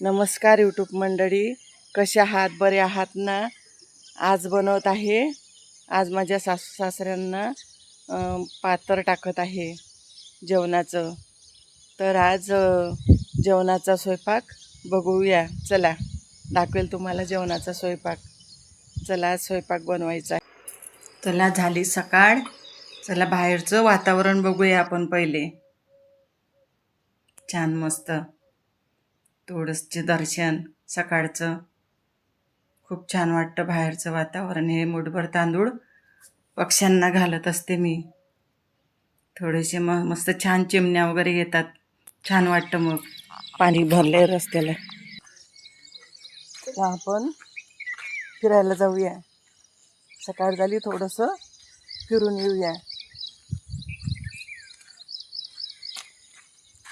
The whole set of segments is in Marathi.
नमस्कार यूट्यूब मंडळी. कशा आहात? बरे आहात ना? आज बनवत आहे. आज माझ्या सासू सासऱ्यांना पातर टाकत आहे जेवणाचं. तर आज जेवणाचा स्वयंपाक बघूया. चला दाखवेल तुम्हाला जेवणाचा स्वयंपाक. चला आज स्वयंपाक बनवायचा आहे. चला झाली सकाळ. चला बाहेरचं वातावरण बघूया आपण पहिले. छान मस्त. थोडंसं दर्शन सकाळचं. खूप छान वाटतं बाहेरचं वातावरण. हे मुठभर तांदूळ पक्ष्यांना घालत असते मी. थोडेसे मग मस्त छान चिमण्या वगैरे येतात. छान वाटतं मग. पाणी भरलंय रस्त्याला. तर आपण फिरायला जाऊया. सकाळ झाली थोडंसं फिरून येऊया.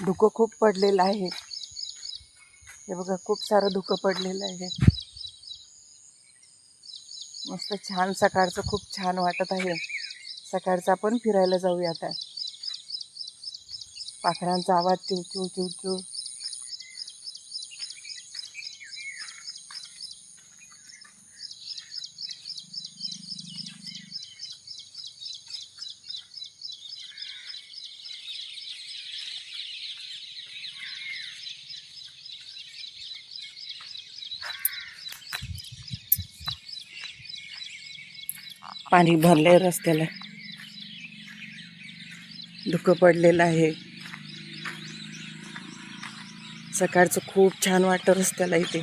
धुकं खूप पडलेलं आहे. हे बघा खूप सारं धुकं पडलेलं आहे. मस्त छान सकाळचं खूप छान वाटत आहे. सकाळचं आपण फिरायला जाऊया आता. पाखरांचा आवाज चिव चिव चिव चिव पाणी भरलंय रस्त्याला. धुकं पडलेलं आहे. सकाळचं खूप छान वाटतं रस्त्याला इथे.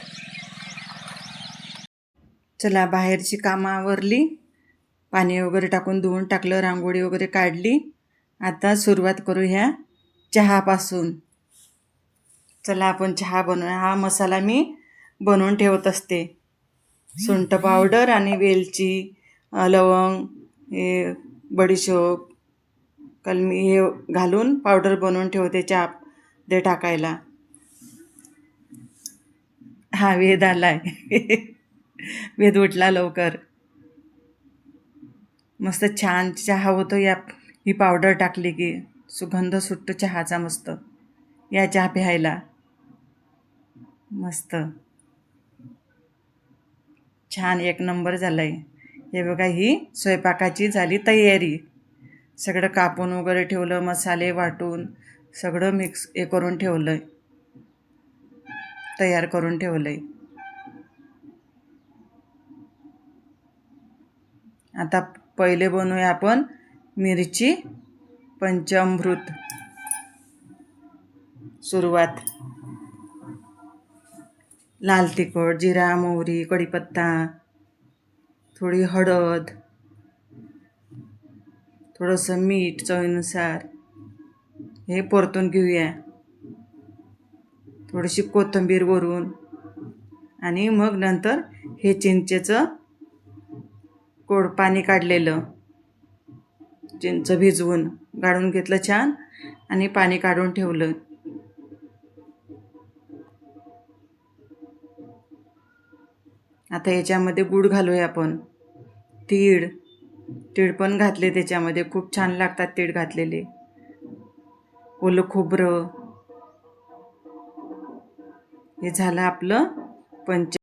चला बाहेरची कामं आवरली. पाणी वगैरे टाकून धुवून टाकलं रांगोळी वगैरे काढली. आता सुरुवात करूया चहापासून. चला आपण चहा बनवू हा मसाला मी बनवून ठेवत असते. सुंठ पावडर आणि वेलची लवंग हे बडीशोप कलमी हे घालून पावडर बनवून ठेवते चहा दे टाकायला. हा वेद आलाय. वेद उठला लवकर. मस्त छान चहा होतो या ही पावडर टाकली की सुगंध सुटतो चहाचा मस्त. या चहा प्यायला. मस्त. छान एक नंबर झालाय. हे बघा ही स्वयंपाकाची झाली तयारी. सगळं कापून वगैरे ठेवलं मसाले वाटून सगळं मिक्स हे करून ठेवलं आहे तयार करून ठेवलं आहे आता पहिले बनवूया आपण मिरची पंचामृत. सुरुवात. लाल तिखट जिरा मोहरी कढीपत्ता थोडी हळद थोडंसं मीठ चवीनुसार. हे परतून घेऊया. थोडीशी कोथिंबीर वरून आणि मग नंतर हे चिंचेचं कोड पाणी काढलेलं. चिंच भिजवून गाळून घेतलं छान आणि पाणी काढून ठेवलं. आता याच्यामध्ये गूळ घालूया आपण. तीळ. तीळ पण घातले त्याच्यामध्ये. खूप छान लागतात तीळ घातलेले. ओलं खोबरं. हे झालं आपलं पंच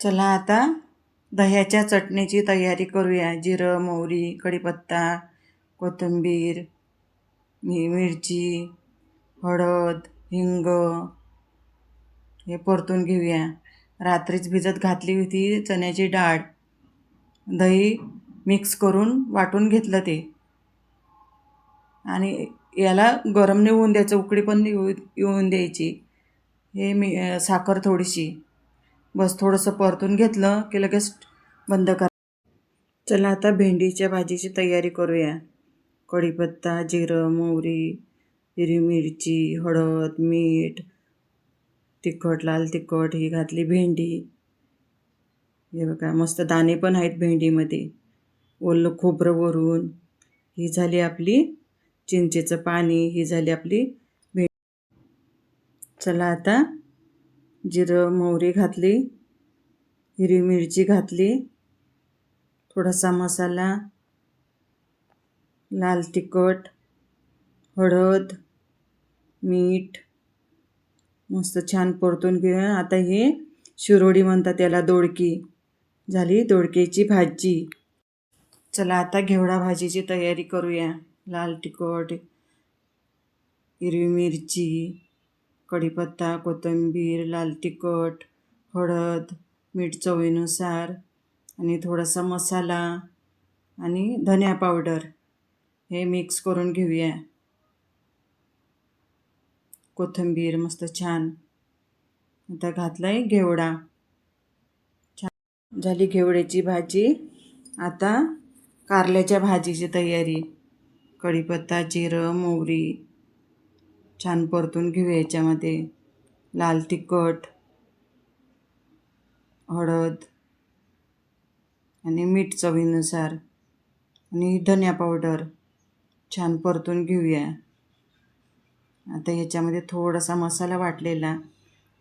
चला आता दह्याच्या चटणीची तयारी करूया. जिरं मोहरी कढीपत्ता कोथिंबीर मिरची हळद हिंग हे परतून घेऊया. रात्रीच भिजत घातली होती चण्याची डाळ. दही मिक्स करून वाटून घेतलं ते. आणि याला गरम नाही होऊन द्यायचं उकडी पण येऊ येऊन द्यायची. हे मी साखर थोडीशी. बस थोडंसं परतून घेतलं की लगेच बंद कर. चला आता भेंडीच्या भाजीची तयारी करूया. कढीपत्ता जिरं मोहरी हिरवी मिरची हळद मीठ तिखट लाल तिखट ही घातली भेंडी. हे बघा मस्त दाणे पण आहेत भेंडीमध्ये. ओलं खोबरं वरून. ही झाली आपली चिंचेचं पाणी ही झाली आपली भेंडी. चला आता जिरं मोहरी घातली हिरवी मिरची घातली थोडासा मसाला लाल तिखट हळद मीठ मस्त छान परतून घेऊया. आता हे शिरोडी म्हणतात याला दोडकी. झाली दोडकेची भाजी. चला आता घेवडा भाजीची तयारी करूया. लाल तिखट हिरवी मिरची कढीपत्ता कोथिंबीर लाल तिखट हळद मीठ चवीनुसार आणि थोडासा मसाला आणि धनिया पावडर हे मिक्स करून घेऊया. कोथिंबीर मस्त छान. आता घातला आहे घेवडा. छान झाली घेवड्याची भाजी. आता कारल्याच्या भाजीची तयारी. कढीपत्ता जिरं मोहरी छान परतून घेऊया याच्यामध्ये. लाल तिखट हळद आणि मीठ चवीनुसार. आणि धनिया पावडर छान परतून घेऊया. आता ह्याच्यामध्ये थोडासा मसाला वाटलेला.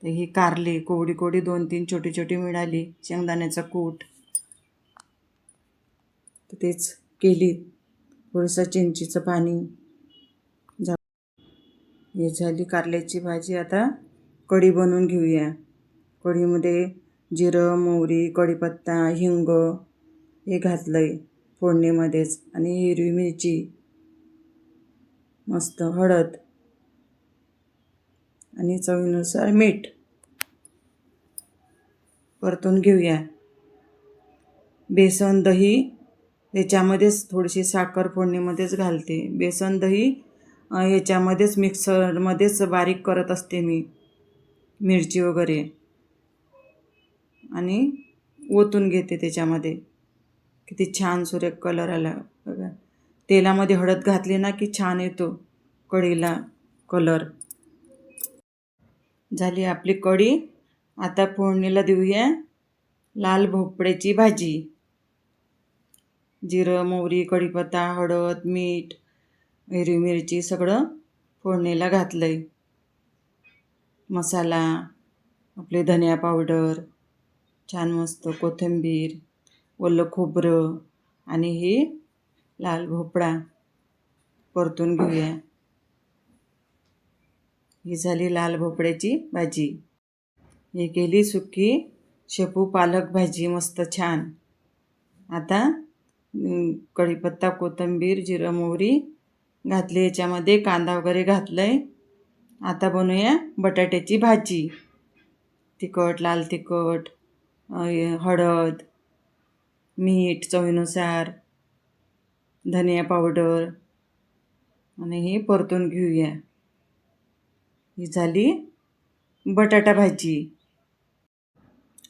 तर ही कारली कोवडी कोवडी दोन तीन छोटी छोटी मिळाली. शेंगदाण्याचा कूट. तर तेच केली. थोडंसं चिंचीचं पाणी. जा हे झाली कारल्याची भाजी. आता कढी बनवून घेऊया. कढीमध्ये जिरं मोहरी कढीपत्ता हिंग हे घातलं आहे फोडणीमध्येच. आणि हिरवी मिरची. मस्त हळद. आणि चवीनुसार मीठ परतून घेऊया. बेसन दही त्याच्यामध्येच थोडीशी साखर फोडणीमध्येच घालते. बेसन दही याच्यामध्येच मिक्सरमध्येच बारीक करत असते मी मिरची वगैरे. आणि ओतून घेते त्याच्यामध्ये किती छान सुरेख कलर आला. बघा तेलामध्ये हळद घातली ना की छान येतो कढीला कलर झाली आपली कढी. आता फोडणीला देऊया लाल भोपळ्याची भाजी. जिरं मोहरी कढीपत्ता हळद मीठ हिरवी मिरची सगळं फोडणीला घातलं आहे मसाला आपले धनिया पावडर छान मस्त कोथिंबीर ओलं खोबरं आणि हे लाल भोपळा परतून घेऊया. ही झाली लाल भोपळ्याची भाजी. हे केली सुकी शेपू पालक भाजी मस्त छान. आता कढीपत्ता कोथिंबीर जिरं मोहरी घातली. याच्यामध्ये कांदा वगैरे घातलं आहे आता बनवूया बटाट्याची भाजी. तिखट लाल तिखट हळद मीठ चवीनुसार धनिया पावडर आणि हे परतून घेऊया. ही झाली बटाटा भाजी.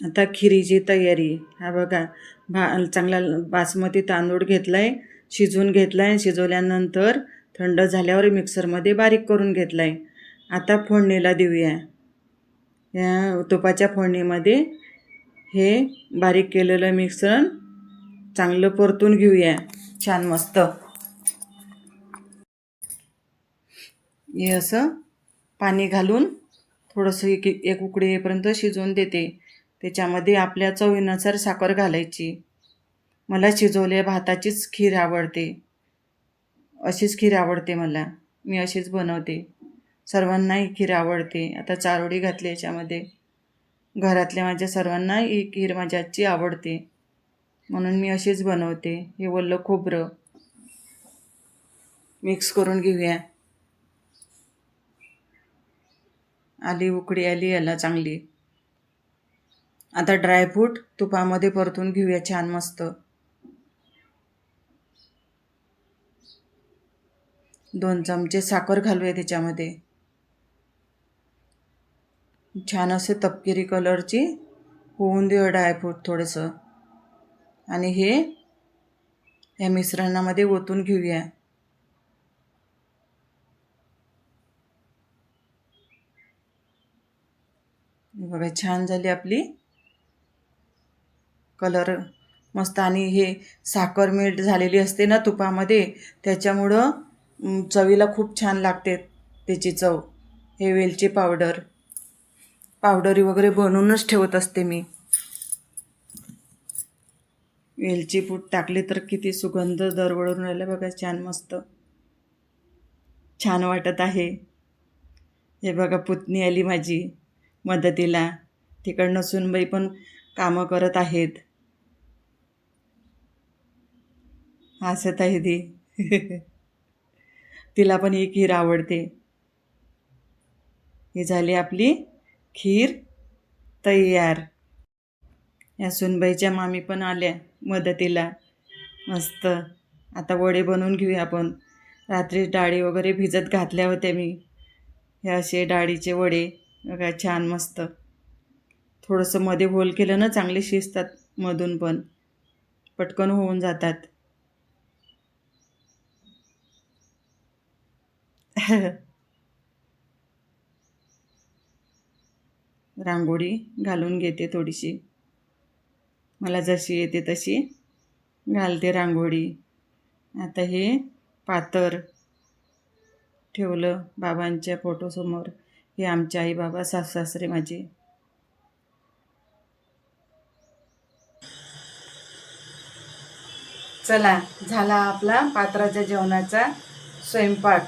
आता खिरीची तयारी. हा बघा भा चांगला बासमती तांदूळ घेतला आहे शिजवून घेतला आहे शिजवल्यानंतर थंड झाल्यावर मिक्सरमध्ये बारीक करून घेतला आहे आता फोडणीला देऊया. या तुपाच्या फोडणीमध्ये हे बारीक केलेलं मिश्रण चांगलं परतून घेऊया. छान मस्त. हे असं पाणी घालून थोडंसं एक एक उकडी येईपर्यंत शिजवून देते. त्याच्यामध्ये आपल्या चवीनुसार साखर घालायची. मला शिजवल्या भाताचीच खीर आवडते. अशीच खीर आवडते मला. मी अशीच बनवते. सर्वांना ही खीर आवडते. आता चारोळी घातली याच्यामध्ये. घरातल्या माझ्या सर्वांना ही खीर माझ्या आजची आवडते. म्हणून मी अशीच बनवते. हे वल्ल खोबरं. मिक्स करून घेऊया. आली उकडी आली याला चांगली. आता ड्रायफ्रूट तुपामध्ये परतून घेऊया छान मस्त. दोन चमचे साखर घालूया त्याच्यामध्ये. छान असे तपकिरी कलरची होऊन देऊया ड्रायफ्रूट थोडंसं. आणि हे या मिश्रणामध्ये ओतून घेऊया. बघा छान झाली आपली. कलर मस्त आणि हे साखर मीठ झालेली असते ना तुपामध्ये त्याच्यामुळं चवीला खूप छान लागते त्याची चव. हे वेलची पावडर. पावडरी वगैरे बनवूनच ठेवत असते मी. वेलची पूड टाकली तर किती सुगंध दरवळून राहिला बघा छान मस्त. छान वाटत आहे. हे बघा पुतणी आली माझी. मदतीला. तिकडनं सुनबाई पण कामं करत आहेत. हसत आहे ती. तिला पण ही खीर आवडते. ही झाली आपली खीर तयार. या सुनबाईच्या मामी पण आल्या मदतीला. मस्त. आता वडे बनवून घेऊया आपण. रात्री डाळी वगैरे भिजत घातल्या होत्या मी. हे असे डाळीचे वडे. बघा छान मस्त. थोडंसं मध्ये होल केलं ना चांगले शिजतात मधून पण. पटकन होऊन जातात. रांगोळी घालून घेते थोडीशी. मला जशी येते तशी घालते रांगोळी. आता हे पातर ठेवलं बाबांच्या फोटोसमोर. हे आमचे आई बाबा सासरे माझे. चला झाला आपला पात्राच्या जेवणाचा स्वयंपाक.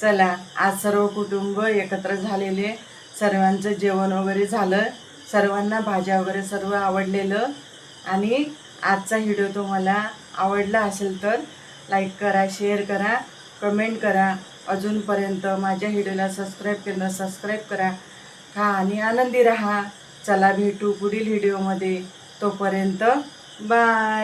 चला आज सर्व कुटुंब एकत्र झालेले सर्वांचं जेवण वगैरे झालं सर्वांना भाज्या वगैरे सर्व आवडलेलं. आणि आजचा व्हिडिओ तुम्हाला आवडला असेल तर लाईक करा शेअर करा कमेंट करा. अजूनपर्यंत माझ्या व्हिडिओला सबस्क्राईब केलं सबस्क्राईब करा. खा आणि आनंदी राहा. चला भेटू पुढील व्हिडिओमध्ये. तोपर्यंत बाय